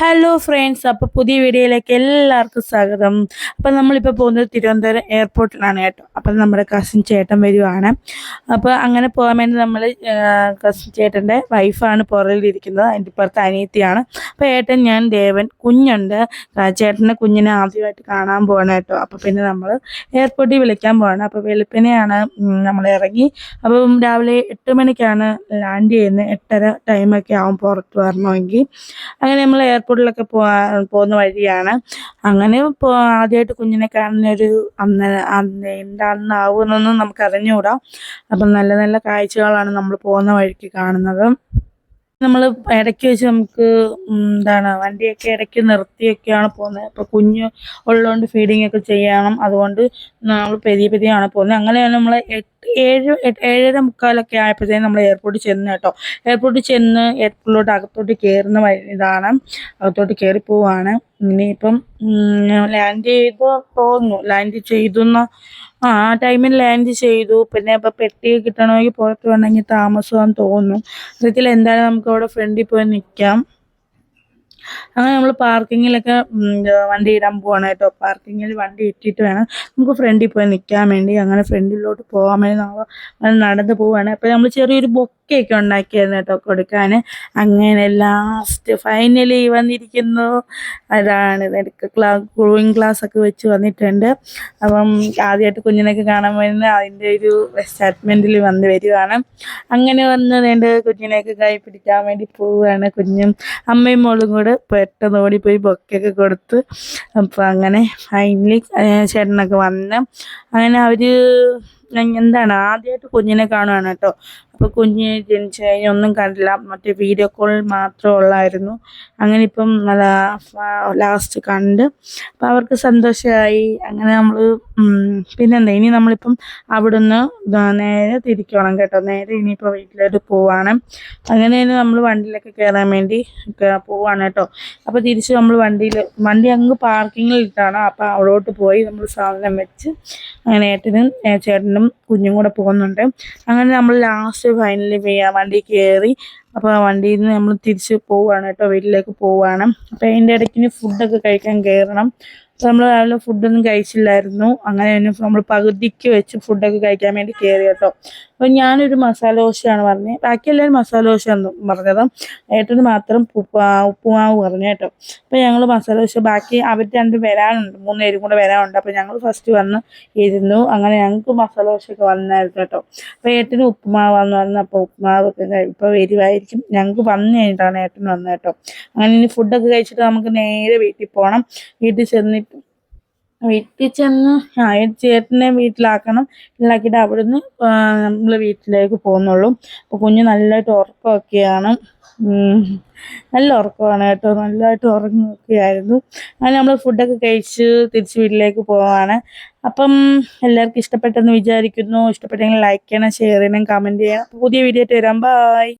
Hello friends അപ്പോൾ പുതിയ വീഡിയോയിലേക്ക് എല്ലാവർക്കും സ്വാഗതം. അപ്പോൾ നമ്മളിപ്പോൾ പോകുന്നത് തിരുവനന്തപുരം എയർപോർട്ടിലാണ് കേട്ടോ. അപ്പോൾ നമ്മുടെ കസിൻ ചേട്ടൻ വരുവാണ്. അപ്പോൾ അങ്ങനെ പോകാൻ വേണ്ടി നമ്മൾ കസിൻ ചേട്ടന്റെ വൈഫാണ് പുറകിലിരിക്കുന്നത്. അതിന്റെ പുറത്ത് അനിയത്തിയാണ്. അപ്പോൾ ഏട്ടൻ ഞാൻ ദേവൻ കുഞ്ഞുണ്ട്. ചേട്ടന്റെ കുഞ്ഞിനെ ആദ്യമായിട്ട് കാണാൻ പോകണം കേട്ടോ. അപ്പോൾ പിന്നെ നമ്മൾ എയർപോർട്ടിൽ വിളിക്കാൻ പോകണം അപ്പോൾ വെളുപ്പിനെയാണ് നമ്മൾ ഇറങ്ങി. അപ്പം രാവിലെ എട്ട് മണിക്കാണ് ലാൻഡ് ചെയ്യുന്നത്. എട്ടര ടൈമൊക്കെ ആവും പുറത്ത് വരണമെങ്കിൽ. അങ്ങനെ നമ്മൾ എയർപോർട്ടിലൊക്കെ പോവാ പോകുന്ന വഴിയാണ്. അങ്ങനെ പോ ആദ്യമായിട്ട് കുഞ്ഞിനെ കാണുന്നൊരു അന്ന് അന്ന് എന്താണെന്നാവുമെന്നൊന്നും നമുക്ക് അറിഞ്ഞുകൂടാ അപ്പം നല്ല നല്ല കാഴ്ചകളാണ് നമ്മൾ പോകുന്ന വഴിക്ക് കാണുന്നത്. നമ്മൾ ഇടയ്ക്ക് വെച്ച് നമുക്ക് എന്താണ് വണ്ടിയൊക്കെ ഇടയ്ക്ക് നിർത്തിയൊക്കെയാണ് പോകുന്നത്. അപ്പോൾ കുഞ്ഞ് ഉള്ളതുകൊണ്ട് ഫീഡിങ് ഒക്കെ ചെയ്യണം. അതുകൊണ്ട് നമ്മൾ പെരിയ പെരിയാണ് പോകുന്നത്. അങ്ങനെയാണ് നമ്മൾ ഏഴ് ഏഴര മുക്കാലൊക്കെ ആയപ്പോഴത്തേക്കും നമ്മൾ എയർപോർട്ടിൽ ചെന്ന് കേട്ടോ. എയർപോർട്ടിൽ ചെന്ന് എയർപോർട്ടിലോട്ട് അകത്തോട്ട് കയറുന്ന ഇതാണ്. അകത്തോട്ട് കയറി പോവാണ്. ഇനിയിപ്പം ലാൻഡ് ചെയ്ത് തോന്നുന്നു ലാൻഡ് ചെയ്തു ആ ആ ടൈമിൽ ലാൻഡ് ചെയ്തു. പിന്നെ ഇപ്പം പെട്ടി കിട്ടണമെങ്കിൽ പുറത്ത് വേണമെങ്കിൽ താമസമാണെന്ന് തോന്നുന്നു. സത്യത്തിൽ എന്തായാലും നമുക്ക് അവിടെ ഫ്രണ്ടിൽ പോയി നിൽക്കാം. അങ്ങനെ നമ്മൾ പാർക്കിങ്ങിലൊക്കെ വണ്ടി ഇടാൻ പോവാണ് കേട്ടോ. പാർക്കിങ്ങിൽ വണ്ടി ഇട്ടിട്ട് വേണം നമുക്ക് ഫ്രണ്ടിൽ പോയി നിൽക്കാൻ വേണ്ടി. അങ്ങനെ ഫ്രണ്ടിലോട്ട് പോകാൻ വേണ്ടി നമ്മൾ നടന്ന് പോവാണ്. അപ്പോൾ നമ്മൾ ചെറിയൊരു ബൊക്കെയൊക്കെ ഉണ്ടാക്കിയായിരുന്നു കേട്ടോ കൊടുക്കാൻ അങ്ങനെ ലാസ്റ്റ് ഫൈനലി വന്നിരിക്കുന്നു. അതാണ് ക്ലാ ഗ്രോയിങ് ക്ലാസ് ഒക്കെ വെച്ച് വന്നിട്ടുണ്ട്. അപ്പം ആദ്യമായിട്ട് കുഞ്ഞിനൊക്കെ കാണാൻ വരുന്ന അതിന്റെ ഒരു എക്സൈറ്റ്മെന്റിൽ വന്ന് വരികയാണ്. അങ്ങനെ വന്ന് എന്റെ കുഞ്ഞിനെയൊക്കെ കൈ പിടിക്കാൻ വേണ്ടി പോവുകയാണ് കുഞ്ഞും അമ്മയും മോളും കൂടെ. പെട്ടെന്ന് ഓടിപ്പോയി ബൊക്കെയൊക്കെ കൊടുത്ത്. അപ്പോൾ അങ്ങനെ ഫൈനലി ചേട്ടനൊക്കെ വന്ന്. അങ്ങനെ അവർ എന്താണ് ആദ്യമായിട്ട് കുഞ്ഞിനെ കാണുകയാണ് കേട്ടോ. അപ്പോൾ കുഞ്ഞ് ജനിച്ചു കഴിഞ്ഞ് ഒന്നും കണ്ടില്ല. മറ്റേ വീഡിയോ കോൾ മാത്രമേ ഉള്ളായിരുന്നു. അങ്ങനെ ഇപ്പം ലാസ്റ്റ് കണ്ട്. അപ്പോൾ അവർക്ക് സന്തോഷമായി അങ്ങനെ നമ്മൾ പിന്നെന്താ ഇനി നമ്മളിപ്പം അവിടുന്ന് നേരെ തിരിക്കണം കേട്ടോ. നേരെ ഇനിയിപ്പോൾ വീട്ടിലോട്ട് പോവാണ്. അങ്ങനെ തന്നെ നമ്മൾ വണ്ടിയിലൊക്കെ കയറാൻ വേണ്ടി പോവാണ് കേട്ടോ. അപ്പോൾ തിരിച്ച് നമ്മൾ വണ്ടിയിൽ വണ്ടി അങ്ങ് പാർക്കിങ്ങിൽ ഇട്ടാണ്. അപ്പോൾ അവിടോട്ട് പോയി നമ്മൾ സാധനം വെച്ച് അങ്ങനെ ഏട്ടനും ഏ, ചേട്ടനും കുഞ്ഞും കൂടെ പോകുന്നുണ്ട്. അങ്ങനെ നമ്മൾ ലാസ്റ്റ് ഫൈനലി വണ്ടി കയറി അപ്പോൾ വണ്ടിയിൽ നിന്ന് നമ്മൾ തിരിച്ച് പോവുകയാണ് കേട്ടോ വീട്ടിലേക്ക് പോവുകയാണ് അപ്പോൾ അതിന്റെ ഇടയ്ക്ക് ഫുഡൊക്കെ കഴിക്കാൻ കയറണം അപ്പോൾ നമ്മൾ രാവിലെ ഫുഡൊന്നും കഴിച്ചില്ലായിരുന്നു. അങ്ങനെ തന്നെ നമ്മൾ പകുതിക്ക് വെച്ച് ഫുഡൊക്കെ കഴിക്കാൻ വേണ്ടി കയറി കേട്ടോ. അപ്പോൾ ഞാനൊരു മസാല ദോശയാണ് പറഞ്ഞത് ബാക്കി എല്ലാവരും മസാല ദോശയാണ് പറഞ്ഞത്. ഏട്ടന് മാത്രം ഉപ്പ ഉപ്പുമാവ് പറഞ്ഞു കേട്ടോ. അപ്പോൾ ഞങ്ങൾ മസാല ദോശ ബാക്കി അവർ രണ്ടും വരാനുണ്ട്. മൂന്ന് പേരും കൂടെ വരാനുണ്ട്. അപ്പോൾ ഞങ്ങൾ ഫസ്റ്റ് വന്ന് ഇരുന്നു. അങ്ങനെ ഞങ്ങൾക്ക് മസാല ദോശയൊക്കെ വന്നായിരുന്നു കേട്ടോ. അപ്പോൾ ഏട്ടന് ഉപ്പുമാവാന്ന് പറഞ്ഞു. അപ്പോൾ ഉപ്പുമാവൊക്കെ ഇപ്പോൾ ഇപ്പോൾ വരുമായിരിക്കും ഞങ്ങൾക്ക് വന്നു കഴിഞ്ഞിട്ടാണ് ഏട്ടൻ വന്നത് കേട്ടോ. അങ്ങനെ ഇനി ഫുഡൊക്കെ കഴിച്ചിട്ട് നമുക്ക് നേരെ വീട്ടിൽ പോകണം വീട്ടിൽ ചെന്നിട്ട് വീട്ടിൽ ചെന്ന് ചേട്ടനെ വീട്ടിലാക്കണം. വീട്ടിലാക്കിയിട്ട് അവിടുന്ന് നമ്മൾ വീട്ടിലേക്ക് പോകുന്നുള്ളൂ. അപ്പോൾ കുഞ്ഞ് നല്ലതായിട്ട് ഉറക്കമൊക്കെയാണ്. നല്ല ഉറക്കമാണ് കേട്ടോ. നല്ലതായിട്ട് ഉറങ്ങുകയായിരുന്നു. അങ്ങനെ നമ്മൾ ഫുഡൊക്കെ കഴിച്ച് തിരിച്ച് വീട്ടിലേക്ക് പോവാണ്. അപ്പം എല്ലാവർക്കും ഇഷ്ടപ്പെട്ടെന്ന് വിചാരിക്കുന്നു. ഇഷ്ടപ്പെട്ടെങ്കിൽ ലൈക്ക് ചെയ്യണം ഷെയർ ചെയ്യണം കമന്റ് ചെയ്യണം. പുതിയ വീഡിയോ ആയിട്ട് വരാം. ബായ്